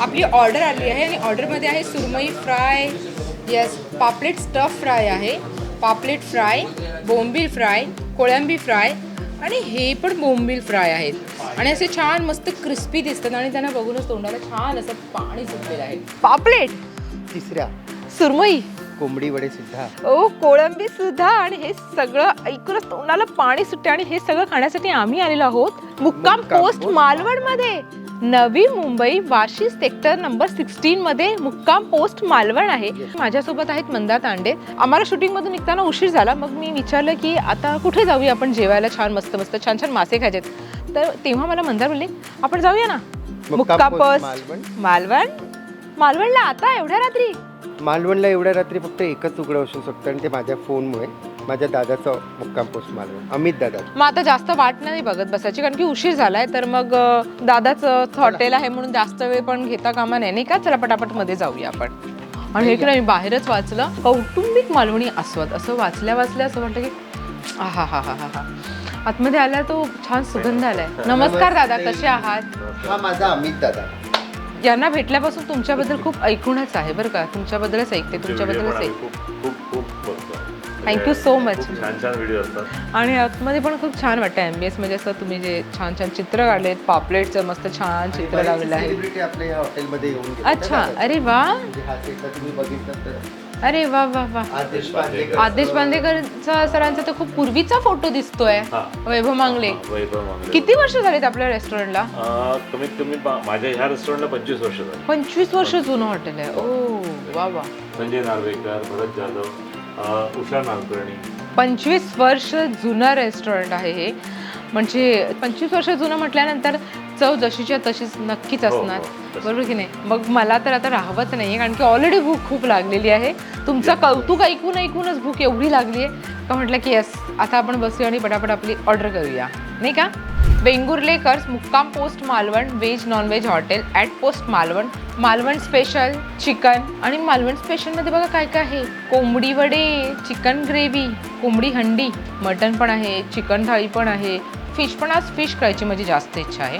आपली ऑर्डर आली आहे आणि ऑर्डरमध्ये आहे सुरमई फ्राय यस पापलेट स्टफ फ्राय आहे. पापलेट फ्राय बोंबील फ्राय कोळंबी फ्राय आणि हे पण बोंबील फ्राय आहेत. आणि असे छान मस्त क्रिस्पी दिसतात आणि त्यांना बघूनच तोंडाला छान असं पाणी सुटलेलं आहे. पापलेट? तिसऱ्या. सुरमई? कोंबडी वडे सुद्धा. ओ कोळंबी सुद्धा आणि हे सगळं ऐकूनच तोंडाला पाणी सुटते आणि हे सगळं खाण्यासाठी आम्ही आलेलो आहोत. मुक्काम post मालवणमध्ये Navi Mumbai Vashi sector number sixteen मध्ये मुक्काम पोस्ट मालवण आहे. माझ्यासोबत आहेत मंदा तांडे. आम्हाला शूटिंग मधून निघताना उशीर झाला. मग मी विचारलं की आता कुठे जाऊया आपण जेवायला? छान मस्त मस्त छान छान मासे खायचेत. तर तेव्हा मला मंदार बोलले आपण जाऊया ना? मुक्काम पोस्ट मालवण. मालवणला आता? एवढ्या रात्री? मालवणला एवढ्या रात्री फक्त एकच उघडं असू शकतं आणि ते माझ्या फोनमुळे. माझ्या दादाचं मुक्काम पोस्ट मालवण अमित दादा. मग आता जास्त वाट नाही बघत बसायची कारण की उशीर झालाय तर मग अ, दादाचं हॉटेल आहे म्हणून जास्त वेळ पण घेता कामा नाही नाही का? चला पटापटमध्ये जाऊया आपण. आणि हे की नाही, मी बाहेरच वाचलं. कौटुंबिक मालवणी आस्वाद असं वाचल्या वाचल्या असं वाटतं की हा हा हा हा हा. आतमध्ये आला तो छान सुगंध आलाय. नमस्कार दादा कसे आहात? हा माझा अमित दादा. यांना भेटल्यापासून तुमच्याबद्दल खूप ऐकूनच आहे बरं का? तुमच्याबद्दलच ऐकते तुमच्याबद्दलच ऐकते. खूप खूप खूप बघतो Thank you so much. खूप छान छान व्हिडिओ असतात. आणि आतमध्ये पण खूप छान वाटतं एम बी एसमध्ये असं तुम्ही जे छान छान चित्र काढलेत पापलेटचं मस्त छान चित्र लावलेलं आहे. आपल्या हॉटेलमध्ये येऊन. अच्छा. अरे वा. म्हणजे सेटला तुम्ही बघितलं तर. अरे वा वा वा. आदेश बांदेकर. आदेश बांदेकरचा सरांचा तर खूप पूर्वीचा फोटो दिसतोय. वैभव मांगले. वैभव मांगले. किती वर्ष झालीत आपल्या रेस्टॉरंटला कमीत कमी माझ्या ह्या रेस्टॉरंटला पंचवीस वर्ष झाली. पंचवीस वर्ष जुनं हॉटेल आहे. ओ वा वा. संजय नार्वेकर भरत जाधव. उषा नागकर्णी पंचवीस वर्ष जुनं रेस्टॉरंट आहे हे. म्हणजे पंचवीस वर्ष जुनं म्हटल्यानंतर चव जशीच्या तशीच नक्कीच हो, असणार. तसं. बरोबर की नाही? मग मला तर आता राहावंच नाहीये कारण की ऑलरेडी भूक खूप लागलेली आहे. तुमचं कौतुक ऐकून ऐकूनच भूक एवढी लागली आहे का म्हटलं की यस आता आपण बसूया आणि पटापट आपली ऑर्डर करूया. नाही का? वेंगुर्लेकर्स मुक्काम post Malvan veg non veg hotel at post Malvan. Malvan special chicken. आणि मालवण स्पेशलमध्ये बघा काय काय आहे? कोंबडी वडे चिकन ग्रेव्ही कोंबडी हंडी. मटन पण आहे चिकन थाळी पण आहे. फिश पण आज फिश खायची माझी जास्त इच्छा आहे.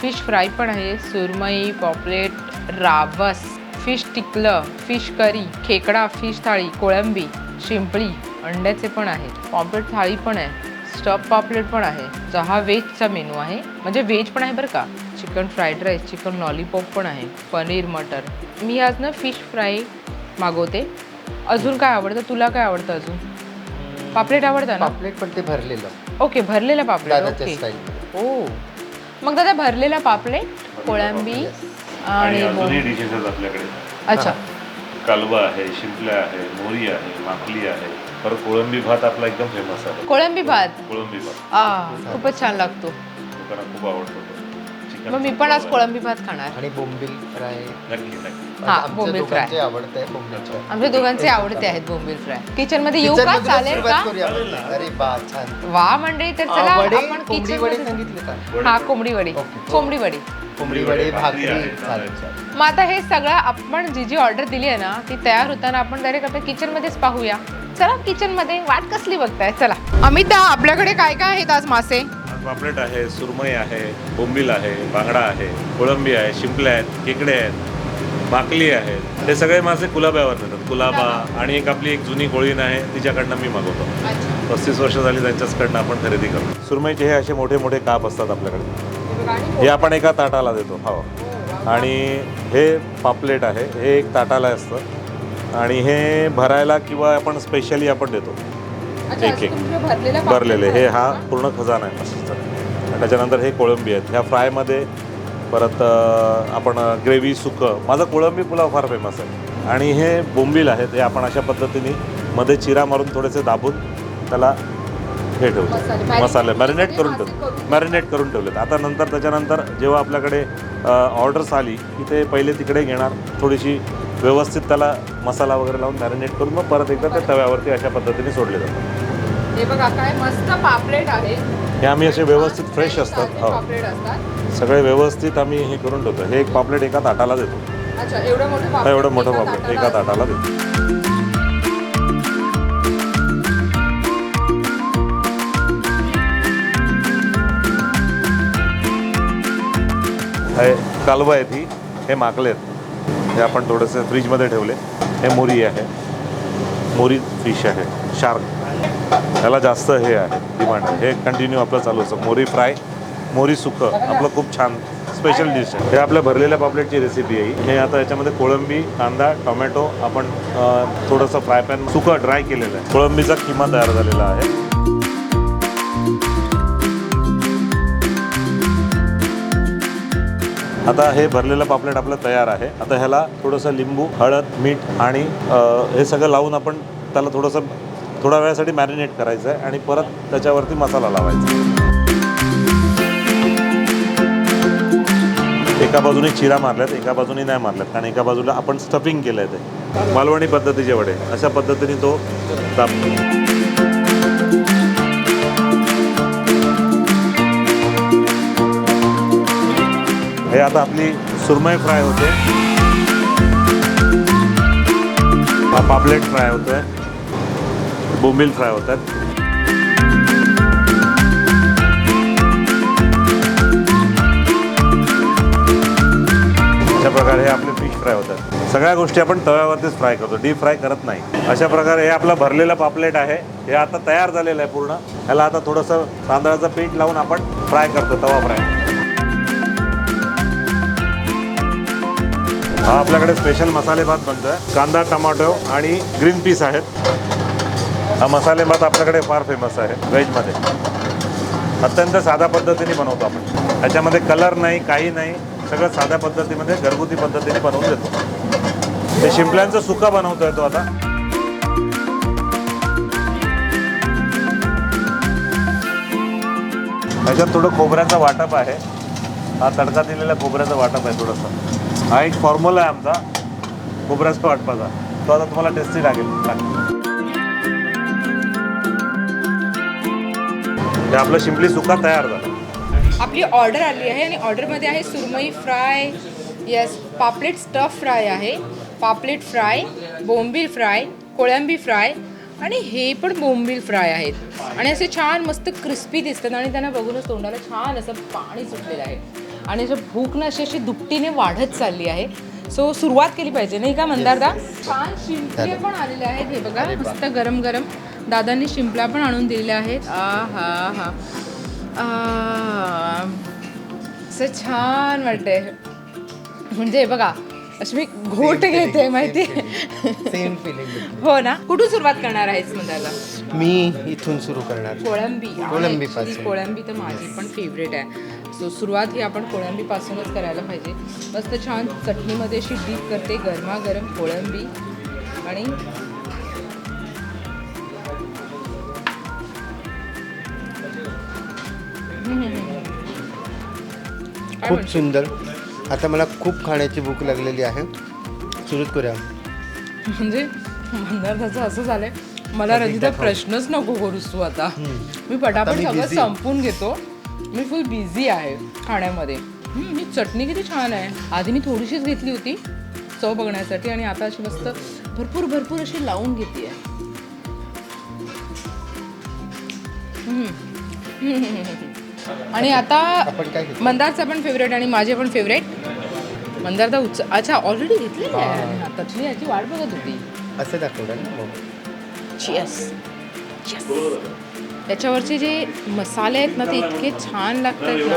फिश फ्राय पण आहे सुरमई पॉपलेट रावस. फिश टिकलं फिश करी खेकडा फिश थाळी कोळंबी शिंपळी अंड्याचे पण आहेत. पॉपलेट थाळी पण आहे. स्टफ पापलेट पण आहे. तर हा व्हेजचा मेनू आहे. म्हणजे व्हेज पण आहे बरं का. Chicken fried rice chicken lollipop पण आहे. पनीर मटर. मी आज ना फिश फ्राय मागवते. अजून काय आवडतं? तुला काय आवडतं अजून? पापलेट आवडतं ना? पापलेट पण ते भरलेलं. ओके भरलेला पापलेट ओके. ओ. मग दादा भरलेला पापलेट कोळंबी आणि आणि अजूनही मो- डिशेस आहेत आपल्याकडे. अच्छा. कालवा आहे शिंपल्या आहे मोरी आहे माकली आहे. परत कोळंबी भात आपला एकदम फेमस आहे. कोळंबी भात? कोळंबी भात. आ खूपच छान लागतो. लोकांना खूप आवडतो तो. मग मी पण आज कोळंबी भात खाणार. आणि बोंबील फ्राय. नक्की नक्की. हा, आमच्या बोंबील फ्राय. दोघांचे आवडते बोंबील फ्राय. आमच्या दोघांचे आवडते आहेत बोंबील फ्राय. किचनमध्ये येऊ का? किचनमधूनच चालेल सुरुवात का करूया आपण. अरे बा छान. वा मंडळी तर चला वडे आपण कोंबडी किचन वडे सांगितले का? हा कोंबडी वडी. ओके. कोंबडी वडी. कोंबडी वडे भाकरी. आहे, चालेल चालेल. मग आता हे सगळं आपण जी जी ऑर्डर दिली आहे ना ती तयार होताना आपण डायरेक्ट आता किचन मध्येच पाहूया. चला किचनमध्ये वाट कसली बघताय? चला. अमिता आपल्याकडे काय काय आहेत आज मासे? पापलेट आहे सुरमई आहे बोंबील आहे बांगडा आहे कोळंबी आहे शिंपल्या आहेत खेकडे आहेत भाकली आहेत हे सगळे मासे कुलाब्यावर नेतात कुलाबा आणि एक आपली एक जुनी कोळीण आहे तिच्याकडनं मी मागवतो. पस्तीस वर्ष झाली त्यांच्याचकडनं आपण खरेदी करतो. सुरमईचे हे असे मोठे मोठे काप असतात आपल्याकडे. हे आपण एका ताटाला देतो हो. आणि हे पापलेट आहे हे एक ताटाला असतं. आणि हे भरायला किंवा आपण स्पेशली आपण देतो. एक एक भरलेले. हे हा पूर्ण खजाना आहे मच्छीचा आणि त्याच्यानंतर हे कोळंबी आहेत. ह्या फ्रायमध्ये परत आपण ग्रेव्ही सुकं. माझा कोळंबी पुलाव फार फेमस आहे. आणि हे बोंबील आहेत. हे आपण अशा पद्धतीने मध्ये चिरा मारून थोडेसे दाबून त्याला हे marinate मसाले. मॅरिनेट करून करून. मॅरिनेट करून ठेवलेत. आता नंतर त्याच्यानंतर जेव्हा आपल्याकडे ऑर्डर्स आली की ते पहिले तिकडे घेणार थोडीशी व्यवस्थित त्याला मसाला वगैरे लावून मॅरिनेट करून मग परत एकदा ते तव्यावरती अशा पद्धतीने सोडले जातात. हे बघा काय मस्त पापलेट आहे. हे आम्ही असे व्यवस्थित फ्रेश असतात. हो. सगळे व्यवस्थित आम्ही हे करून ठेवतो. हे एक पापलेट एका ताटाला देतो. अच्छा एवढं मोठं पापलेट एवढं मोठं पापलेट. एका ताटाला देतो. हे कालवा आहेत ही हे माकले आहेत. हे आपण थोडंसं फ्रीजमध्ये ठेवले. हे मोरी आहे. मोरी फिश आहे. शार्क. त्याला जास्त हे आहे डिमांड आहे. हे कंटिन्यू आपलं चालू असतं. मोरी फ्राय मोरी सुकं. आपलं खूप छान स्पेशल डिश आहे. हे आपल्या भरलेल्या पापलेटची रेसिपी आहे हे. आता याच्यामध्ये कोळंबी कांदा टोमॅटो आपण थोडंसं फ्राय पॅन सुकं ड्राय केलेलं आहे. कोळंबीचा किमा तयार झालेला आहे. आता हे भरलेलं पापलेट आपलं तयार आहे. आता ह्याला थोडंसं लिंबू हळद मीठ आणि हे सगळं लावून आपण त्याला थोडंसं थोड्या वेळासाठी मॅरिनेट करायचं आहे आणि परत त्याच्यावरती मसाला लावायचा. एका बाजूने चिरा मारल्यात एका बाजूने नाही मारल्यात. कारण एका बाजूला आपण स्टफिंग केलं आहे ते. मालवणी पद्धतीचे वडे. अशा पद्धतीने तो दाब हे आता आपली सुरमई फ्राय होते. हा पापलेट फ्राय होत आहे बोंबील फ्राय होत आहेत अशा प्रकारे हे आपले फिश फ्राय होतात. सगळ्या गोष्टी आपण तव्यावरतीच फ्राय करतो. डीप फ्राय करत नाही. अशा प्रकारे हे आपलं भरलेलं पापलेट आहे. हे आता तयार झालेलं आहे पूर्ण. ह्याला आता थोडंसं तांदळाचं पीठ लावून आपण फ्राय करतो तवा फ्राय हा आपल्याकडे स्पेशल मसाले भात बनतोय. कांदा टमाटो आणि ग्रीन पीस आहेत. हा मसाले भात आपल्याकडे फार फेमस आहे व्हेजमध्ये अत्यंत साध्या पद्धतीने बनवतो आपण. त्याच्यामध्ये कलर नाही काही नाही सगळं साध्या पद्धतीमध्ये घरगुती पद्धतीने बनवून देतो. ते शिंपल्यांचं सुका बनवतोय तो आता. ह्याच्यात थोडं खोबऱ्याचा वाटप आहे. हा तडका दिलेला खोबऱ्याचा वाटप आहे थोडंसं. हा एक फॉर्म्युला आहे आमचा. खोबऱ्याचा वाटपाचा. तो आता तुम्हाला टेस्टी लागेल. आपलं शिंपली सुका तयार झालं. आपली ऑर्डर आली आहे आणि ऑर्डरमध्ये आहे सुरमई फ्राय यस पापलेट स्टफ फ्राय आहे. पापलेट फ्राय बोंबील फ्राय कोळंबी फ्राय आणि हे पण बोंबील फ्राय आहेत. आणि असे छान मस्त क्रिस्पी दिसतात आणि त्यांना बघूनच तोंडाला छान असं पाणी सुटलेलं आहे. आणि असं भूक ना अशी अशी दुपटीने वाढत चालली आहे. सो सुरुवात केली पाहिजे नाही का मंदारदा? छान शिंपले पण आलेले आहेत. हे बघा मस्त गरम गरम. दादांनी शिंपल्या पण आणून दिलेल्या आहेत. आ हा हा. आ, असं छान वाटते म्हणजे बघा अशी मी घोट घेते माहिती? सेम फिलिंग हो ना? कुठून सुरुवात करणार आहेस मंदारला मी इथून सुरू करणार. कोळंबी. Actually कोळंबी तर माझी पण फेवरेट आहे. सो सुरुवात ही आपण कोळंबीपासूनच करायला पाहिजे. मस्त छान चटणीमध्ये अशी डीप करते गरमागरम कोळंबी आणि खूप? सुंदर. आता मला खूप खाण्याची भूक लागलेली आहे. सुरूच करूया. म्हणजे मंदारदाचं असं झालंय. मला रंजिता प्रश्नच नको करूस तू आता. मी पटापट सगळं. संपून घेतो. मी फुल बिझी आहे खाण्यामध्ये. ही चटणी किती छान आहे. आधी मी थोडीशीच घेतली होती चव बघण्यासाठी आणि आता अशी मस्त भरपूर भरपूर अशी लावून घेते. आणि आता मंदारचा पण फेवरेट आणि माझे पण फेवरेट मंदारदा उच्च अच्छा ऑलरेडी घेतलेली आहे? हातातली याची वाट बघत होती. असं दाखवलं ना त्याच्यावरचे जे मसाले आहेत ना ते इतके छान लागतात ना.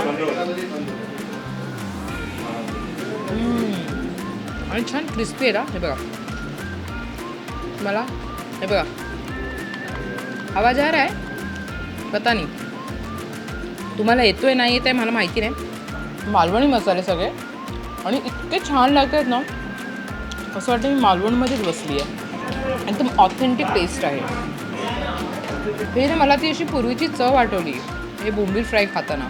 आणि छान क्रिस्पी आहे ना हे बघा. मला हे बघा. आवाज आ रहा है? पता नाही. तुम्हाला येतोय नाही येत आहे मला माहिती नाही. मालवणी मसाले सगळे. आणि इतके छान लागतात ना. असं वाटतं मी मालवणमध्येच बसली आहे. एकदम ऑथेंटिक टेस्ट आहे. हे ना मला ती अशी पूर्वीची चव आठवली हे बोंबील फ्राय खाताना.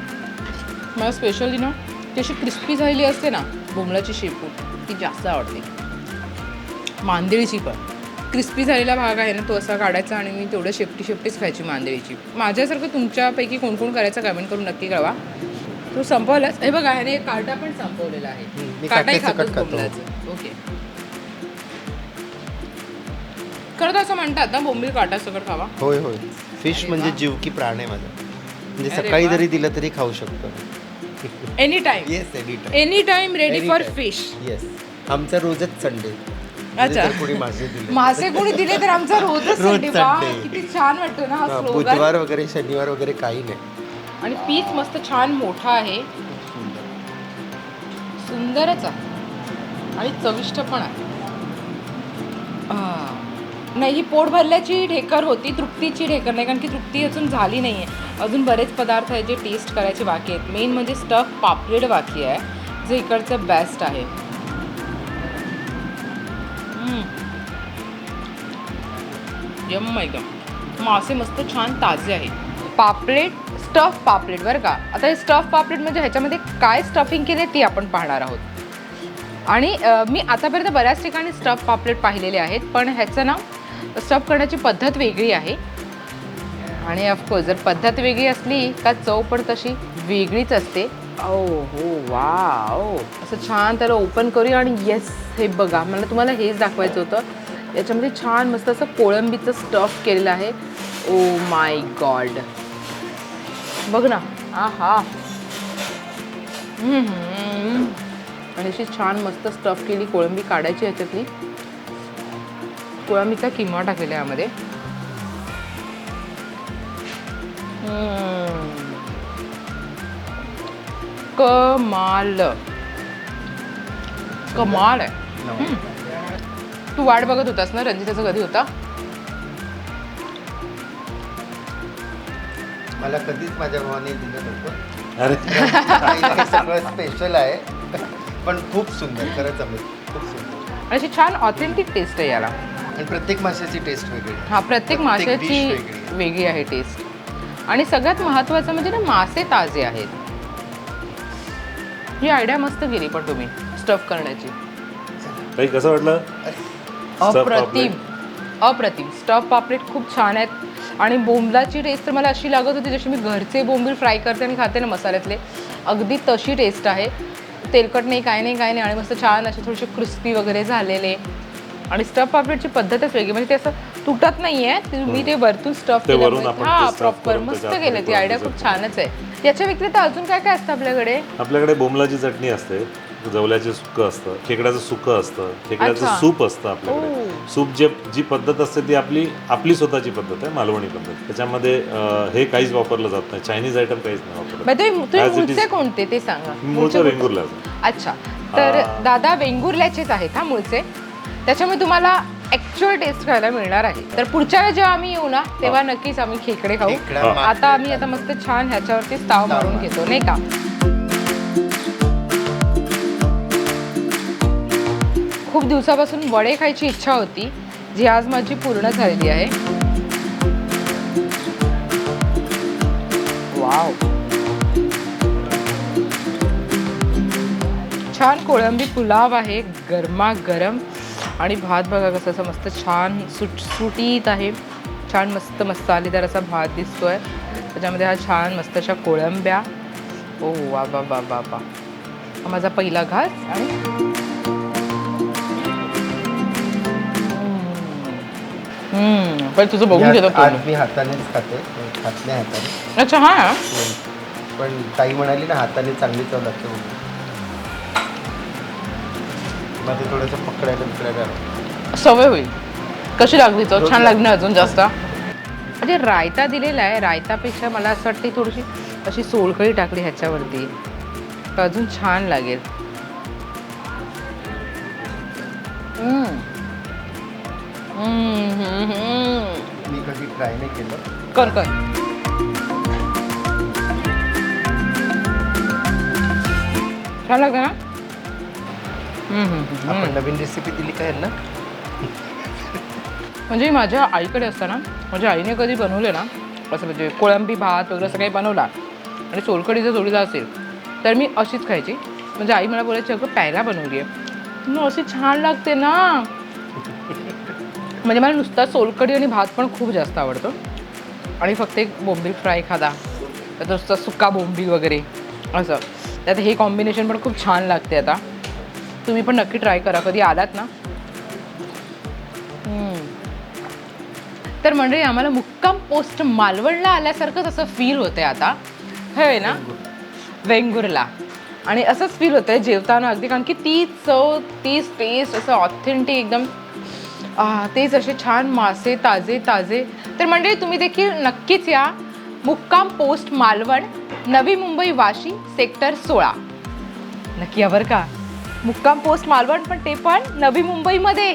मला स्पेशली ना ती अशी क्रिस्पी झालेली असते ना बोंबलाची शेपू ती जास्त आवडते. मांदेळीची पण. क्रिस्पी झालेला भाग आहे ना तो असा काढायचा आणि मी तेवढं शेपटी शेपटीच खायची मांदेळीची. माझ्यासारखं तुमच्यापैकी कोण कोण करायचं कमेंट करून नक्की कळवा. तो संपवलाच. हे बघा ह्याने काटा पण संपवलेला आहे. काटाही खातो. ओके. खरं तर असं म्हणतात ना बोंबील काटा सकट खावा. होय होय. फिश म्हणजे. जीव की प्राण आहे माझा. म्हणजे अरे सकाळी वा. जरी दिलं तरी खाऊ शकतो. Any time yes any time any time ready for. Fish yes आमचा रोजच संडे अच्छा. कोणी मासे दिले. मासे कोणी दिले तर आमचा रोजच रोज संडे वा Sunday. किती छान वाटतो ना हा हा, बुधवार वगैरे शनिवार वगैरे काही नाही. आणि पीस मस्त छान मोठा आहे. सुंदरच आहे. आणि चविष्ट पण आहे. आ, नाही ही पोट भरल्याची ढेकर होती तृप्तीची ढेकर नाही कारण की तृप्ती अजून झाली नाही आहे अजून बरेच पदार्थ आहेत जे टेस्ट करायचे बाकी आहेत. मेन म्हणजे स्टफ पापलेट बाकी आहे जे इकडचं बेस्ट आहे. यम एकदम. मासे मस्त छान ताजे आहेत. पापलेट स्टफ पापलेट बरं का. आता हे स्टफ पापलेट म्हणजे ह्याच्यामध्ये काय स्टफिंग केले ती आपण पाहणार आहोत. आणि मी आतापर्यंत बऱ्याच ठिकाणी स्टफ पापलेट पाहिलेले आहेत पण ह्याचं ना स्टफ करण्याची पद्धत वेगळी आहे. आणि ऑफकोर्स जर पद्धत वेगळी असली का चव पण तशी वेगळीच असते. ओ हो वा असं छान त्याला ओपन करूया आणि येस हे बघा. मला तुम्हाला हेच दाखवायचं होतं. याच्यामध्ये छान मस्त असं कोळंबीचं स्टफ केलेलं आहे. ओ माय गॉड बघ ना. आ हा आणि अशी छान मस्त स्टफ केली कोळंबी काढायची ह्याच्यातली. कोळंबीचा किमा टाकलेला आहे यामध्ये. कमाल. कमाल आहे. तू वाट बघत होतास ना रंजिताचा कधी होता? मला कधीच माझ्या भावाने दिलं नव्हतं. सगळं स्पेशल आहे. पण खूप सुंदर खरंच खूप सुंदर. आणि अशी छान ऑथेंटिक टेस्ट आहे याला. आणि प्रत्येक माशाची टेस्ट वेगळी. हा प्रत्येक माशाची dish वेगळी. आहे. वेगळी आहे टेस्ट आणि सगळ्यात महत्त्वाचं म्हणजे ना मासे ताजे आहेत. ही आयडिया मस्त केली पण तुम्ही स्टफ करण्याची. काही कसं वाटलं? Stuff अप्रतिम. अप्रतिम. स्टफ पापलेट खूप छान आहेत. आणि बोंबलाची टेस्ट तर मला अशी लागत होती जशी मी घरचे बोंबील फ्राय करते आणि खाते ना मसाल्यातले. अगदी तशी टेस्ट आहे. तेलकट नाही काय नाही काय नाही. आणि मस्त छान असे थोडेसे क्रिस्पी वगैरे झालेले. आणि स्टफ पापलेटची पद्धतच वेगळी. म्हणजे ते असं तुटत नाही आहे तुम्ही ते वरतून स्टफ आपण हा प्रॉपर मस्त त्याच्या केलं. ती आयडिया खूप छानच आहे. याच्या व्यतिरिक्त अजून काय काय असतं आपल्याकडे? आपल्याकडे बोमलाची चटणी असते. जवल्याचे सुकं असतं. खेकड्याचं सुकं असतं. खेकड्याचं. सूप असतं आपल्याकडे. सूप जे जी पद्धत असते ती आपली आपली स्वतःची पद्धत आहे मालवणी पद्धत. त्याच्यामध्ये हे काहीच वापरलं जात नाही. चायनीज आयटम काहीच नाही is. कोणते ते सांगा? मूळचं? वेंगुर्ल्याचं. अच्छा. तर. दादा वेंगुर्ल्याचेच आहेत हा मूळचे. त्याच्यामुळे तुम्हाला ऍक्च्युअल टेस्ट खायला मिळणार आहे. तर पुढच्या वेळेस जेव्हा आम्ही येऊ ना तेव्हा नक्कीच आम्ही खेकडे खाऊ. खेकडा, आता आम्ही आता मस्त छान ह्याच्यावरती ताव मारून घेतो नाही का? खूप दिवसापासून वडे खायची इच्छा होती जी आज माझी पूर्ण झालेली आहे. वाव. छान कोळंबी पुलाव आहे गरमागरम. आणि भात बघा कसं असं मस्त छान सुट सुटीत आहे. छान मस्त मसालेदार असा भात दिसतोय. त्याच्यामध्ये हा छान मस्त अशा कोळंब्या. ओ वा वा वा वा वा. हा माझा पहिला घास आणि. पण तुझं बघून घेतो. मी हातानेच खाते. नाही हाताने. अच्छा हा. पण ताई म्हणाली ना हाताने चांगली चव लागते म्हणून. मग ते थोडंसं सवय होईल. कशी लागली चव छान लागली ना अजून जास्त? म्हणजे रायता दिलेला आहे. रायतापेक्षा मला असं वाटतं थोडीशी अशी सोलकळी टाकली ह्याच्यावरती. तर अजून छान लागेल. हम्म. हम्म, हम्म, हम्म. मी कधी ट्राय नाही केलं. कर कर. छान लागतं ना. आपण नवीन रेसिपी दिली काय ना म्हणजे माझ्या आईकडे असताना माझ्या आईने कधी बनवले ना असं म्हणजे कोळंबी भात वगैरे असं काही बनवला आणि सोलकढी जर जोडीला असेल तर मी अशीच खायची. म्हणजे आई मला बोलायची अगं प्यायला बनवली आहे मग अशी छान लागते ना. म्हणजे मला नुसता सोलकढी आणि भात पण खूप जास्त आवडतो. आणि फक्त एक बोंबील फ्राय खादा त्यात नुसता सुका बोंबील वगैरे असं. त्यात हे कॉम्बिनेशन पण खूप छान लागते आता. तुम्ही पण नक्की ट्राय करा. कधी आलात ना? तर मंडळी आम्हाला मुक्काम पोस्ट मालवणला आल्यासारखंच असं फील होतंय आता. होय ना? वेंगुर्ला. आणि असंच फील होतंय जेवताना अगदी कारण की ती चव तीच टेस्ट असं ऑथेंटिक एकदम तेच असे छान मासे ताजे ताजे. तर मंडळी तुम्ही देखील नक्कीच या. मुक्काम पोस्ट मालवण नवी मुंबई वाशी सेक्टर सोळा. नक्की या का? मुक्काम पोस्ट मालवण पण ते पण नवी मुंबईमध्ये.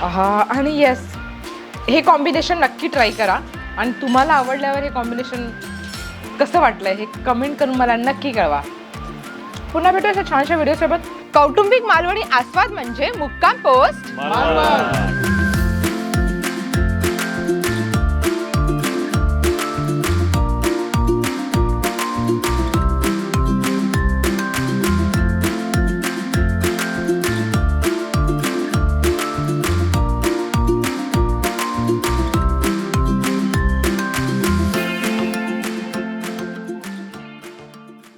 हा आणि येस हे कॉम्बिनेशन नक्की ट्राय करा. आणि तुम्हाला आवडल्यावर हे कॉम्बिनेशन कसं वाटलं हे कमेंट करून मला नक्की कळवा. पुन्हा भेटू अशा छानशा व्हिडिओसोबत कौटुंबिक मालवणी आस्वाद म्हणजे मुक्काम पोस्ट मालवण.